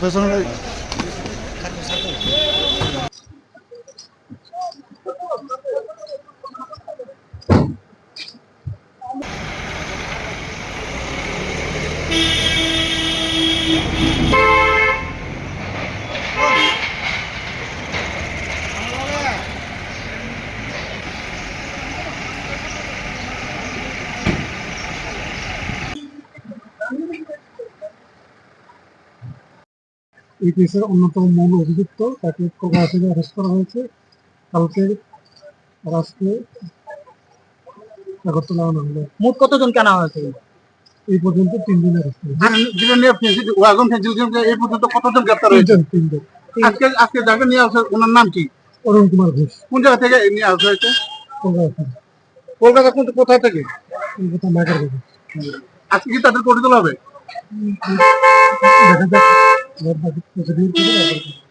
পেছনে Thank you. কেসের অন্যতম মূল অভিযুক্ত তাকে থেকে অ্যারেস্ট করা হয়েছে। কালকে আজকে আগরতলা আনা হলো। মোট কতজনকে আনা হয়েছে? এই পর্যন্ত অ্যারেস্ট হয়েছে। ওয়াগন এই পর্যন্ত কতজন গ্রেপ্তার হয়েছে? তিনজন আজকে আজকে যাকে নিয়ে আসে ওনার নাম কি? অরুণ কুমার ঘোষ। কোন জায়গা থেকে নিয়ে আসা হয়েছে? কলকাতা। কলকাতা কোন কোথায় থেকে? কলকাতা আজকে কি তাদের করে তোলা হবে? দেখা যাক। Orada bir bir